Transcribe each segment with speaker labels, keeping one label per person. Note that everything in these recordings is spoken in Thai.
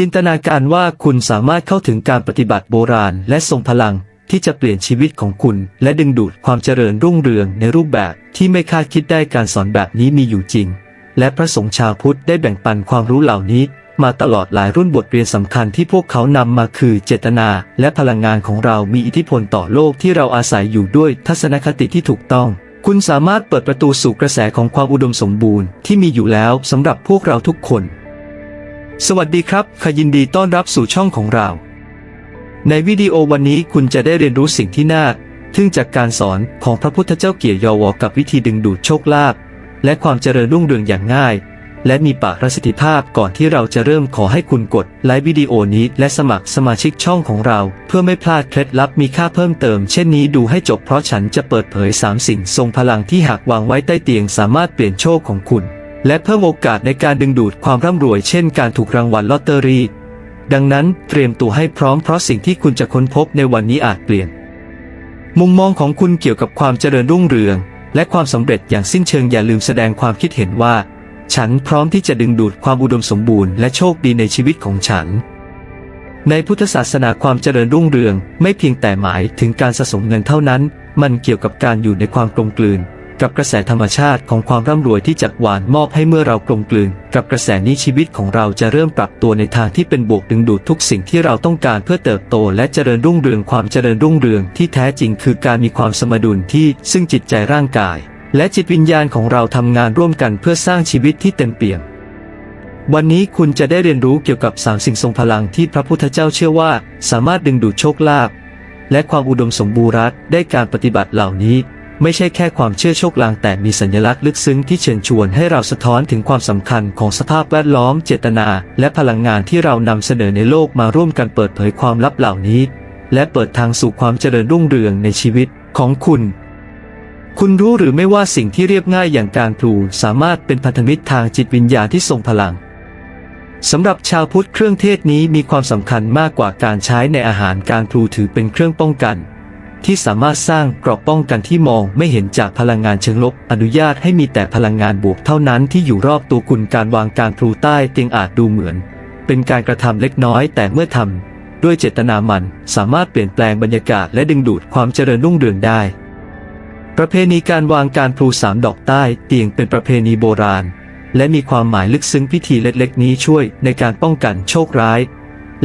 Speaker 1: จินตนาการว่าคุณสามารถเข้าถึงการปฏิบัติโบราณ และทรงพลังที่จะเปลี่ยนชีวิตของคุณ และดึงดูดความเจริญรุ่งเรืองในรูปแบบที่ไม่คาดคิดได้การสอนแบบนี้มีอยู่จริง และพระสงฆ์ชาวพุทธได้แบ่งปันความรู้เหล่านี้ มาตลอดหลายรุ่นบทเรียนสำคัญที่พวกเขานำมาคือเจตนา และพลังงานของเรามีอิทธิพลต่อโลกที่เราอาศัยอยู่ด้วยทัศนคติที่ถูกต้อง คุณสามารถเปิดประตูสู่กระแสของความอุดมสมบูรณ์ที่มีอยู่แล้วสำหรับพวกเราทุกคน สวัสดีครับขยินดีต้อนรับสู่ช่องของเรา ในวิดีโอวันนี้คุณจะได้เรียนรู้สิ่งที่น่าทึ่งจากการสอนของพระพุทธเจ้าเกี่ยวยอวกับวิธีดึงดูดโชคลาภและความเจริญรุ่งเรืองอย่างง่าย และมีประสิทธิภาพก่อนที่เราจะเริ่มขอให้คุณกดไลค์วิดีโอนี้ และสมัครสมาชิกช่องของเรา เพื่อไม่พลาดเคล็ดลับมีค่าเพิ่มเติม เช่นนี้ดูให้จบเพราะฉันจะเปิดเผย 3 สิ่งทรงพลังที่หากวางไว้ใต้เตียงสามารถเปลี่ยนโชคของคุณ และเพิ่มโอกาสในการดึงดูดความร่ำรวยเช่นการถูกรางวัลลอตเตอรี่ ดังนั้นเตรียมตัวให้พร้อมเพราะสิ่งที่คุณจะค้นพบในวันนี้อาจเปลี่ยน มุมมองของคุณเกี่ยวกับความเจริญรุ่งเรือง และความสำเร็จอย่างสิ้นเชิงอย่าลืมแสดงความคิดเห็นว่า ฉันพร้อมที่จะดึงดูดความอุดมสมบูรณ์และโชคดีในชีวิตของฉัน ในพุทธศาสนาความเจริญรุ่งเรือง ไม่เพียงแต่หมายถึงการสะสมเงินเท่านั้น มันเกี่ยวกับการอยู่ในความกลมกลืน กับกระแสธรรมชาติของความร่ำรวยที่จักหวานมอบให้เมื่อเรากลมกลืน กับกระแสนี้ชีวิตของเราจะเริ่มปรับตัวในทางที่เป็นบวกดึงดูดทุกสิ่งที่เราต้องการเพื่อเติบโต และเจริญรุ่งเรืองความเจริญรุ่งเรืองที่แท้จริงคือการมีความสมดุลที่ซึ่งจิตใจร่างกาย และจิตวิญญาณของเราทำงานร่วมกันเพื่อสร้างชีวิตที่เต็มเปี่ยมวันนี้คุณจะได้เรียนรู้เกี่ยวกับสามสิ่งทรงพลังที่พระพุทธเจ้าเชื่อว่า สามารถดึงดูดโชคลาภและความอุดมสมบูรณ์ได้การปฏิบัติเหล่านี้ ไม่ใช่แค่ความเชื่อโชคลางแต่มีสัญลักษณ์ลึกซึ้งที่เชิญชวนให้เราสะท้อนถึงความสำคัญของสภาพแวดล้อมเจตนา และพลังงานที่เรานำเสนอในโลกมาร่วมกันเปิดเผยความลับเหล่านี้ และเปิดทางสู่ความเจริญรุ่งเรืองในชีวิตของคุณ คุณรู้หรือไม่ว่าสิ่งที่เรียบง่ายอย่างการพลูสามารถเป็นพันธมิตรทางจิตวิญญาณที่ทรงพลังสำหรับชาวพุทธเครื่องเทศนี้มีความสำคัญมากกว่าการใช้ในอาหารการพลูถือเป็นเครื่องป้องกัน ที่สามารถสร้างเกราะป้องกันที่มองไม่เห็นจากพลังงานเชิงลบ อนุญาตให้มีแต่พลังงานบวกเท่านั้นที่อยู่รอบตัวคุณการวางการพลูใต้เตียงอาจดูเหมือน เป็นการกระทำเล็กน้อยแต่เมื่อทำด้วยเจตนามันสามารถเปลี่ยนแปลงบรรยากาศและดึงดูดความเจริญรุ่งเรืองได้ ประเพณีการวางการพลูสามดอกใต้เตียงเป็นประเพณีโบราณ และมีความหมายลึกซึ้งพิธีเล็กๆ นี้ช่วยในการป้องกันโชคร้าย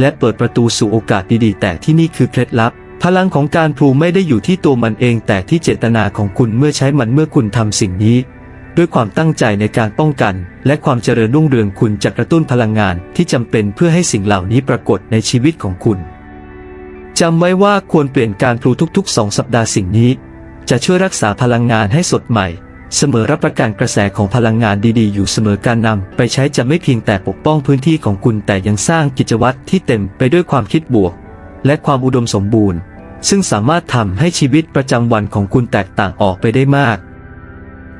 Speaker 1: และเปิดประตูสู่โอกาสดีๆ แต่ที่นี่คือเคล็ดลับ พลังของการพลูไม่ได้อยู่ที่ตัวมันเองแต่ที่เจตนาของคุณเมื่อใช้มันเมื่อคุณทำสิ่งนี้ ด้วยความตั้งใจในการป้องกัน และความเจริญรุ่งเรืองคุณจะกระตุ้นพลังงานที่จำเป็นเพื่อให้สิ่งเหล่านี้ปรากฏในชีวิตของคุณจำไว้ว่าควรเปลี่ยนการพลูทุกๆสองสัปดาห์สิ่งนี้ จะช่วยรักษาพลังงานให้สดใหม่ เสมอรับประกันกระแสของพลังงานดีๆ อยู่เสมอการนำไปใช้จะไม่เพียงแต่ปกป้องพื้นที่ของคุณแต่ยังสร้างกิจวัตรที่เต็มไปด้วยความคิดบวก และความอุดมสมบูรณ์ ซึ่งสามารถทำให้ชีวิตประจำวันของคุณแตกต่างออกไปได้มาก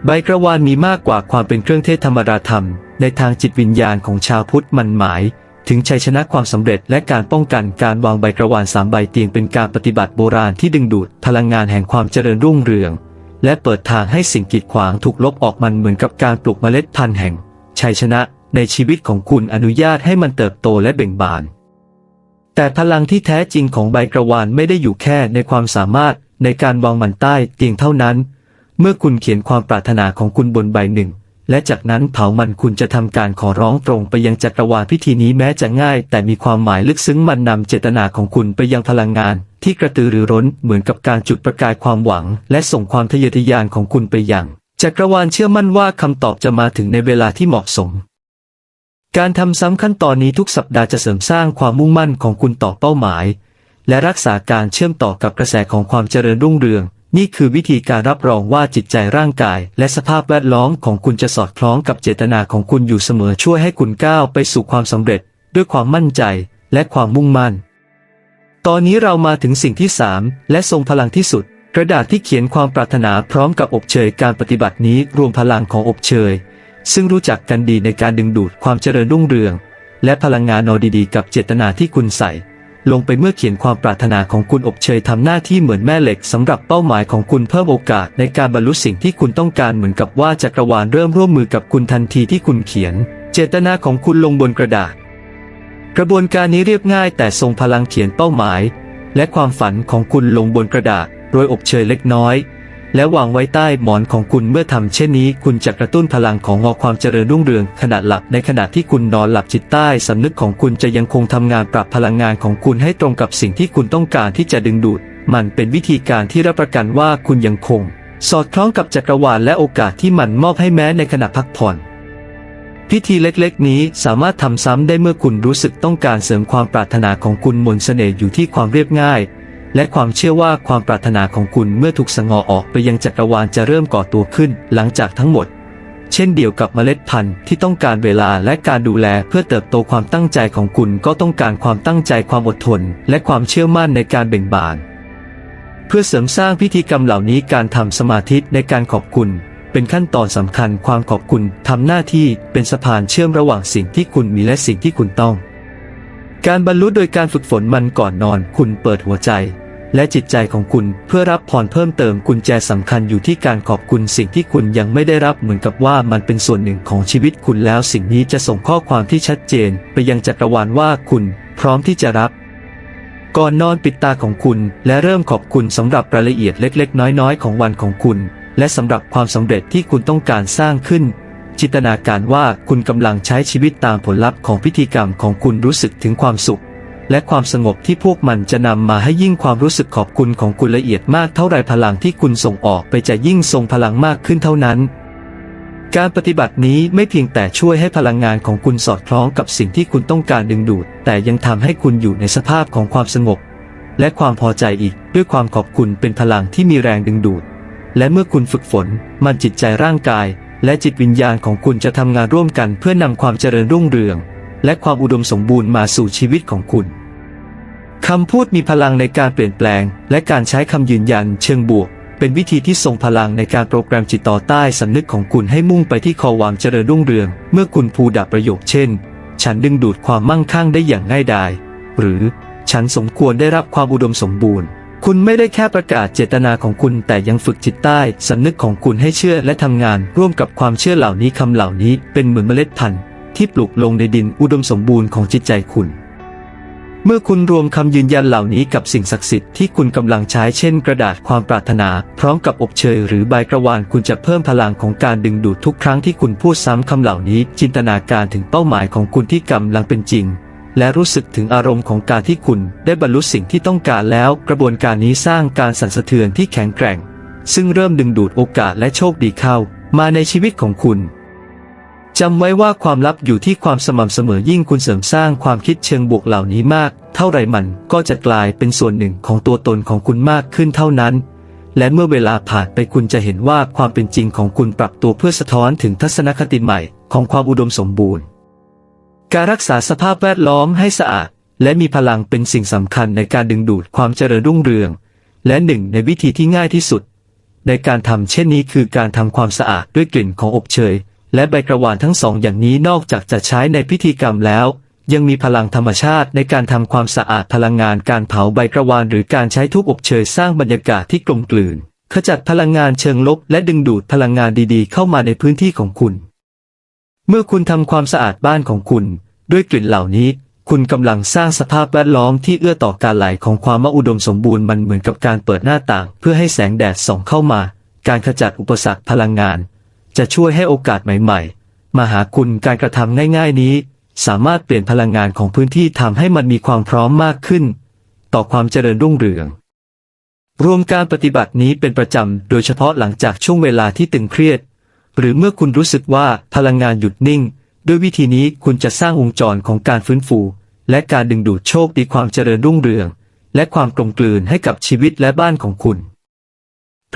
Speaker 1: ใบกระวานมีมากกว่าความเป็นเครื่องเทศธรรมดาธรรม ในทางจิตวิญญาณของชาวพุทธมันหมาย ถึงชัยชนะความสำเร็จและการป้องกันการวางใบกระวานสามใบเตียงเป็นการปฏิบัติโบราณที่ดึงดูดพลังงานแห่งความเจริญรุ่งเรือง และเปิดทางให้สิ่งกีดขวางถูกลบออกมันเหมือนกับการปลูกเมล็ดพันธุ์แห่ง ชัยชนะในชีวิตของคุณอนุญาตให้มันเติบโตและเบ่งบาน แต่พลังที่แท้จริงของใบกระวานไม่ได้อยู่แค่ในความสามารถในการวางมันใต้เตียงเท่านั้น เมื่อคุณเขียนความปรารถนาของคุณบนใบหนึ่ง และจากนั้นเผามันคุณจะทำการขอร้องตรงไปยังจักรวาลพิธีนี้แม้จะง่าย แต่มีความหมายลึกซึ้งมันนำเจตนาของคุณไปยังพลังงาน ที่กระตือรือร้นเหมือนกับการจุดประกายความหวัง และส่งความทะเยอทะยานของคุณไปยังจักรวาลเชื่อมั่นว่าคำตอบจะมาถึงในเวลาที่เหมาะสม การทำซ้ำขั้นตอนนี้ทุกสัปดาห์จะเสริมสร้างความมุ่งมั่นของคุณต่อเป้าหมาย และรักษาการเชื่อมต่อกับกระแสของความเจริญรุ่งเรือง นี่คือวิธีการรับรองว่าจิตใจร่างกาย และสภาพแวดล้อมของคุณจะสอดคล้องกับเจตนาของคุณอยู่เสมอช่วยให้คุณก้าวไปสู่ความสำเร็จ ด้วยความมั่นใจและความมุ่งมั่น ตอนนี้เรามาถึงสิ่งที่ 3 และทรงพลังที่สุด กระดาษที่เขียนความปรารถนาพร้อมกับอบเชยการปฏิบัตินี้รวมพลังของอบเชย ซึ่งรู้จักกันดีในการดึงดูดความเจริญรุ่งเรือง และพลังงานอดีๆ กับเจตนาที่คุณใส่ ลงไปเมื่อเขียนความปรารถนาของคุณอบเชยทำหน้าที่เหมือนแม่เหล็กสำหรับเป้าหมายของคุณเพิ่มโอกาสในการบรรลุสิ่งที่คุณต้องการเหมือนกับว่าจักรวาลเริ่มร่วมมือกับคุณทันทีที่คุณเขียน เจตนาของคุณลงบนกระดาษ กระบวนการนี้เรียบง่าย แต่ทรงพลังเขียนเป้าหมาย และความฝันของคุณลงบนกระดาษโดยอบเชยเล็กน้อย และวางไว้ใต้หมอนของคุณเมื่อทำเช่นนี้ คุณจะกระตุ้นพลังของงอความเจริญรุ่งเรืองขณะหลับในขณะที่คุณนอนหลับจิตใต้สำนึกของคุณจะยังคงทำงานปรับพลังงานของคุณให้ตรงกับสิ่งที่คุณต้องการที่จะดึงดูด มันเป็นวิธีการที่รับประกันว่าคุณยังคง สอดคล้องกับจักรวาลและโอกาสที่มันมอบให้แม้ในขณะพักผ่อนพิธีเล็กๆ นี้สามารถทำซ้ำได้เมื่อคุณรู้สึกต้องการเสริมความปรารถนาของคุณมนเสน่ห์อยู่ที่ความเรียบง่าย และความเชื่อว่าความปรารถนาของคุณเมื่อถูกสงอออกไปยังจักรวาลจะเริ่มก่อตัวขึ้นหลังจากทั้งหมด เช่นเดียวกับเมล็ดพันธุ์ที่ต้องการเวลาและการดูแลเพื่อเติบโตความตั้งใจของคุณก็ต้องการความตั้งใจความอดทน และความเชื่อมั่นในการเบ่งบาน เพื่อเสริมสร้างพิธีกรรมเหล่านี้การทำสมาธิในการขอบคุณเป็นขั้นตอนสำคัญความขอบคุณทำหน้าที่เป็นสะพานเชื่อมระหว่างสิ่งที่คุณมีและสิ่งที่คุณต้อง การบรรลุโดยการฝึกฝนมันก่อนนอน คุณเปิดหัวใจ และจิตใจของคุณเพื่อรับพรเพิ่มเติมกุญแจสำคัญอยู่ที่การขอบคุณสิ่งที่คุณยังไม่ได้รับเหมือนกับว่ามันเป็นส่วนหนึ่งของชีวิตคุณแล้วสิ่งนี้จะส่งข้อความที่ชัดเจน ไปยังจักรวาลว่าคุณ พร้อมที่จะรับก่อนนอนปิดตาของคุณ และเริ่มขอบคุณสำหรับรายละเอียดเล็ก ๆ น้อยๆ ของวันของคุณ และสำหรับความสำเร็จที่คุณต้องการสร้างขึ้น จินตนาการว่าคุณกำลังใช้ชีวิตตามผลลัพธ์ของพิธีกรรมของคุณรู้สึกถึงความสุข และความสงบที่พวกมันจะนำมาให้ยิ่งความรู้สึกขอบคุณของคุณละเอียดมากเท่าไรพลังที่คุณส่งออกไปจะยิ่งทรงพลังมากขึ้นเท่านั้น การปฏิบัตินี้ไม่เพียงแต่ช่วยให้พลังงานของคุณสอดคล้องกับสิ่งที่คุณต้องการดึงดูด แต่ยังทำให้คุณอยู่ในสภาพของความสงบ และความพอใจอีกด้วยความขอบคุณเป็นพลังที่มีแรงดึงดูด และเมื่อคุณฝึกฝน มันจิตใจร่างกาย และจิตวิญญาณของคุณจะทำงานร่วมกันเพื่อนำความเจริญรุ่งเรือง และความอุดมสมบูรณ์มาสู่ชีวิตของคุณคำพูดมีพลังในการเปลี่ยนแปลง และการใช้คำยืนยันเชิงบวก เป็นวิธีที่ทรงพลังในการโปรแกรมจิตต่อใต้สำนึกของคุณให้มุ่งไปที่คอวามเจริญรุ่งเรือง เมื่อคุณพูดาประโยคเช่น ฉันดึงดูดความมั่งคั่งได้อย่างง่ายดาย หรือฉันสมควรได้รับความอุดมสมบูรณ์ คุณไม่ได้แค่ประกาศเจตนาของคุณ แต่ยังฝึกจิตใต้สำนึกของคุณให้เชื่อและทำงาน ร่วมกับความเชื่อเหล่านี้คำเหล่านี้เป็นเหมือนเมล็ดพันธุ์ ที่ปลูกลงในดินอุดมสมบูรณ์ของจิตใจคุณ เมื่อคุณรวมคำยืนยันเหล่านี้กับสิ่งศักดิ์สิทธิ์ที่คุณกำลังใช้เช่นกระดาษความปรารถนา พร้อมกับอบเชยหรือใบกระวานคุณจะเพิ่มพลังของการดึงดูดทุกครั้งที่คุณพูดซ้ำคำเหล่านี้ จินตนาการถึงเป้าหมายของคุณที่กำลังเป็นจริงและรู้สึกถึงอารมณ์ของการที่คุณได้บรรลุสิ่งที่ต้องการแล้ว กระบวนการนี้สร้างการสั่นสะเทือนที่แข็งแกร่ง ซึ่งเริ่มดึงดูดโอกาสและโชคดีเข้า มาในชีวิตของคุณ จำไว้ว่าความลับอยู่ที่ความสม่ำเสมอยิ่งคุณเสริมสร้างความคิดเชิงบวกเหล่านี้มาก เท่าไรมันก็จะกลายเป็นส่วนหนึ่งของตัวตนของคุณมากขึ้นเท่านั้น และเมื่อเวลาผ่านไปคุณจะเห็นว่าความเป็นจริงของคุณปรับตัวเพื่อสะท้อนถึงทัศนคติใหม่ของความอุดมสมบูรณ์ การรักษาสภาพแวดล้อมให้สะอาด และมีพลังเป็นสิ่งสำคัญในการดึงดูดความเจริญรุ่งเรือง และหนึ่งในวิธีที่ง่ายที่สุด ในการทำเช่นนี้คือการทำความสะอาดด้วยกลิ่นของอบเชย และใบกระวานทั้งสองอย่างนี้นอกจากจะใช้ในพิธีกรรมแล้ว ยังมีพลังธรรมชาติในการทำความสะอาดพลังงานการเผาใบกระวานหรือการใช้ทุบอบเชยสร้างบรรยากาศที่กลมกลืน ขจัดพลังงานเชิงลบและดึงดูดพลังงานดีๆ เข้ามาในพื้นที่ของคุณ เมื่อคุณทำความสะอาดบ้านของคุณ ด้วยกลิ่นเหล่านี้ คุณกำลังสร้างสภาพแวดล้อมที่เอื้อต่อการไหลของความมอุดมสมบูรณ์มันเหมือนกับการเปิดหน้าต่าง เพื่อให้แสงแดดส่องเข้ามา การขจัดอุปสรรคพลังงาน จะช่วยให้โอกาสใหม่ๆ มาหาคุณการกระทำง่ายๆนี้ สามารถเปลี่ยนพลังงานของพื้นที่ทำให้มันมีความพร้อมมากขึ้น ต่อความเจริญรุ่งเรือง รวมการปฏิบัตินี้เป็นประจำ โดยเฉพาะหลังจากช่วงเวลาที่ตึงเครียด หรือเมื่อคุณรู้สึกว่าพลังงานหยุดนิ่ง ด้วยวิธีนี้คุณจะสร้างวงจรของการฟื้นฟู และการดึงดูดโชคดีความเจริญรุ่งเรือง และความกลมกลืนให้กับชีวิตและบ้านของคุณ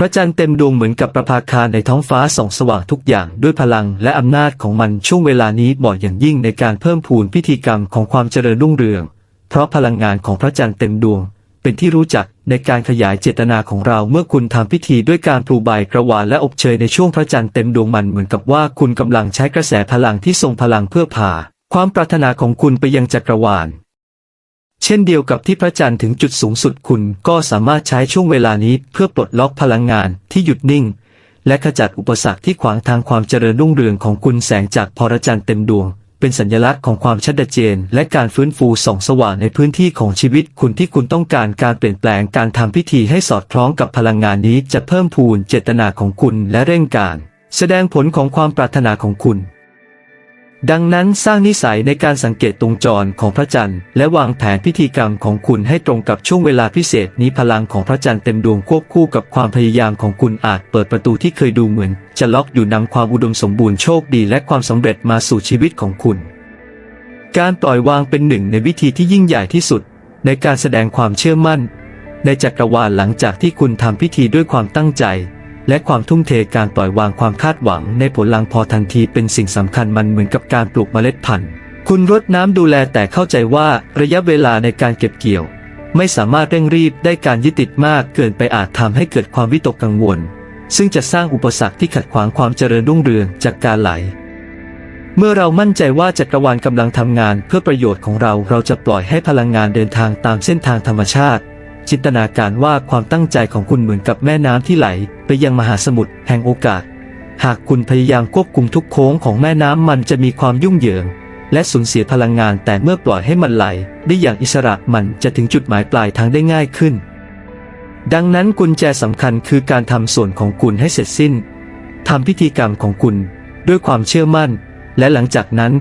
Speaker 1: พระจันทร์เต็มดวงเหมือนกับประภาคารในท้องฟ้าส่องสว่างทุกอย่างด้วยพลังและอำนาจของมันช่วงเวลานี้เหมาะอย่างยิ่งในการเพิ่มพูนพิธีกรรมของความเจริญรุ่งเรือง เพราะพลังงานของพระจันทร์เต็มดวง เป็นที่รู้จักในการขยายเจตนาของเราเมื่อคุณทำพิธีด้วยการปลูใบกระวานและอบเชยในช่วงพระจันทร์เต็มดวงมันเหมือนกับว่าคุณกำลังใช้กระแสพลังที่ทรงพลังเพื่อพาความปรารถนาของคุณไปยังจักรวาล ช่นเดียวกับที่พระจันทร์ถึงจุดสูงสุดคุณก็สามารถใช้ช่วงเวลานี้เพื่อปลดล็อกพลังงานที่หยุดนิ่ง และขจัดอุปสรรคที่ขวางทางความเจริญรุ่งเรืองของคุณแสงจากพระจันทร์เต็มดวง เป็นสัญลักษณ์ของความชัดเจน และการฟื้นฟูส่องสว่างในพื้นที่ของชีวิตคุณที่คุณต้องการการเปลี่ยนแปลงการทำพิธีให้สอดคล้องกับพลังงานนี้จะเพิ่มพูนเจตนาของคุณและเร่งการ แสดงผลของความปรารถนาของคุณ ดังนั้นสร้างนิสัยในการสังเกตตรงจรของพระจันทร์ และวางแผนพิธีกรรมของคุณให้ตรงกับช่วงเวลาพิเศษนี้พลังของพระจันทร์เต็มดวงควบคู่กับความพยายามของคุณอาจเปิดประตูที่เคยดูเหมือน จะล็อกอยู่นำความอุดมสมบูรณ์โชคดีและความสำเร็จมาสู่ชีวิตของคุณ การปล่อยวางเป็นหนึ่งในวิธีที่ยิ่งใหญ่ที่สุด ในการแสดงความเชื่อมั่น ในจักรวาลหลังจากที่คุณทำพิธีด้วยความตั้งใจ และความทุ่มเทการปล่อยวางความคาดหวังในผลลังพอทันทีเป็นสิ่งสำคัญมันเหมือนกับการปลูกเมล็ดพันธุ์คุณรดน้ำดูแลแต่เข้าใจว่าระยะเวลาในการเก็บเกี่ยว ไม่สามารถเร่งรีบได้การยึดติดมากเกินไปอาจทำให้เกิดความวิตกกังวล ซึ่งจะสร้างอุปสรรคที่ขัดขวางความเจริญรุ่งเรืองจากการไหล เมื่อเรามั่นใจว่าจักรวาลกำลังทำงานเพื่อประโยชน์ของเราเราจะปล่อยให้พลังงานเดินทางตามเส้นทางธรรมชาติ จินตนาการว่าความตั้งใจของคุณเหมือนกับแม่น้ำที่ไหล ไปยังมหาสมุทรแห่งโอกาส หากคุณพยายามควบคุมทุกโค้งของแม่น้ำมันจะมีความยุ่งเหยิง และสูญเสียพลังงานแต่เมื่อปล่อยให้มันไหล ได้อย่างอิสระมันจะถึงจุดหมายปลายทางได้ง่ายขึ้น ดังนั้นกุญแจสำคัญคือการทำส่วนของคุณให้เสร็จสิ้นทำพิธีกรรมของคุณ ด้วยความเชื่อมั่น และหลังจากนั้น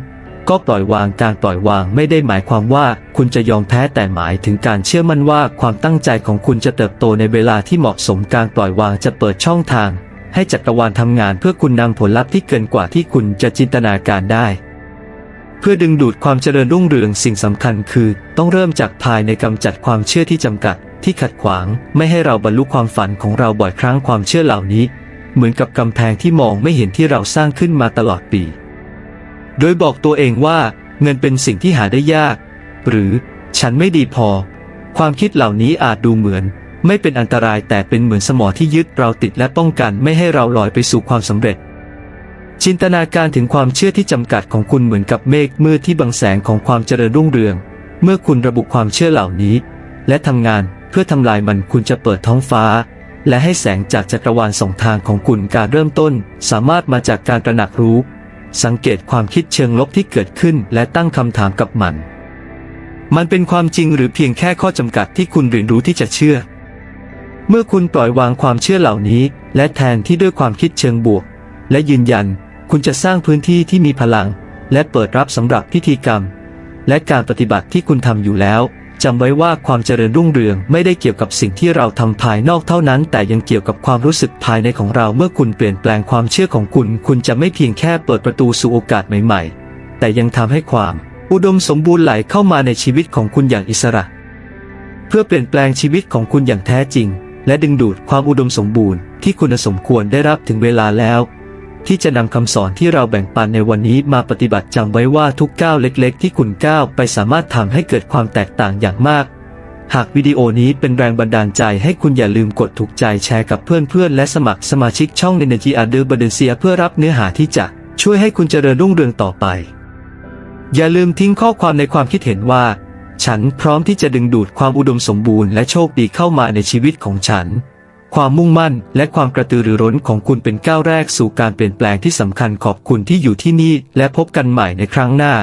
Speaker 1: ก็ปล่อยวางการปล่อยวางไม่ได้หมายความว่าคุณจะยอมแพ้แต่หมายถึงการเชื่อมั่นว่าความตั้งใจของคุณจะเติบโตในเวลาที่เหมาะสมการปล่อยวางจะเปิดช่องทาง ให้จักรวาลทำงานเพื่อคุณนำผลลัพธ์ที่เกินกว่าที่คุณจะจินตนาการได้ เพื่อดึงดูดความเจริญรุ่งเรืองสิ่งสำคัญคือ ต้องเริ่มจากภายในกำจัดความเชื่อที่จำกัด ที่ขัดขวาง ไม่ให้เราบรรลุความฝันของเราบ่อยครั้งความเชื่อเหล่านี้ เหมือนกับกำแพงที่มองไม่เห็นที่เราสร้างขึ้นมาตลอดปี โดยบอกตัวเองว่าเงินเป็นสิ่งที่หาได้ยาก หรือฉันไม่ดีพอ ความคิดเหล่านี้อาจดูเหมือน ไม่เป็นอันตรายแต่เป็นเหมือนสมอที่ยึดเราติดและป้องกันไม่ให้เราลอยไปสู่ความสำเร็จ จินตนาการถึงความเชื่อที่จำกัดของคุณเหมือนกับเมฆมืดที่บังแสงของความเจริญรุ่งเรือง เมื่อคุณระบุความเชื่อเหล่านี้ และทำงานเพื่อทำลายมันคุณจะเปิดท้องฟ้า และให้แสงจากจักรวาลสองทางของคุณการเริ่มต้น สามารถมาจากการตระหนักรู้ สังเกตความคิดเชิงลบที่เกิดขึ้นและตั้งคำถามกับมัน มันเป็นความจริงหรือเพียงแค่ข้อจำกัดที่คุณเรียนรู้ที่จะเชื่อ เมื่อคุณปล่อยวางความเชื่อเหล่านี้ และแทนที่ด้วยความคิดเชิงบวก และยืนยัน คุณจะสร้างพื้นที่ที่มีพลัง และเปิดรับสำหรับพิธีกรรม และการปฏิบัติที่คุณทำอยู่แล้ว จำไว้ว่าความเจริญรุ่งเรืองไม่ได้เกี่ยวกับสิ่งที่เราทำภายนอกเท่านั้น แต่ยังเกี่ยวกับความรู้สึกภายในของเราเมื่อคุณเปลี่ยนแปลงความเชื่อของคุณ คุณจะไม่เพียงแค่เปิดประตูสู่โอกาสใหม่ๆ แต่ยังทำให้ความอุดมสมบูรณ์ไหลเข้ามาในชีวิตของคุณอย่างอิสระ เพื่อเปลี่ยนแปลงชีวิตของคุณอย่างแท้จริง และดึงดูดความอุดมสมบูรณ์ที่คุณสมควรได้รับถึงเวลาแล้ว ที่จะนำคำสอนที่เราแบ่งปันในวันนี้มาปฏิบัติจำไว้ว่าทุกก้าวเล็กๆ ที่คุณก้าวไปสามารถทำให้เกิดความแตกต่างอย่างมาก หากวิดีโอนี้เป็นแรงบันดาลใจให้คุณอย่าลืมกดถูกใจแชร์กับเพื่อนๆ และสมัครสมาชิกช่อง Energy a d e r b a d e n c i a เพื่อรับเนื้อหาที่จะช่วยให้คุณเจริญรุ่งเรืองต่อไป อย่าลืมทิ้งข้อความในความคิดเห็นว่า ฉันพร้อมที่จะดึงดูดความอุดมสมบูรณ์และโชคดีเข้ามาในชีวิตของฉัน ความมุ่งมั่นและความกระตือรือร้นของคุณเป็นก้าวแรกสู่การเปลี่ยนแปลงที่สำคัญขอบคุณที่อยู่ที่นี่และพบกันใหม่ในครั้งหน้า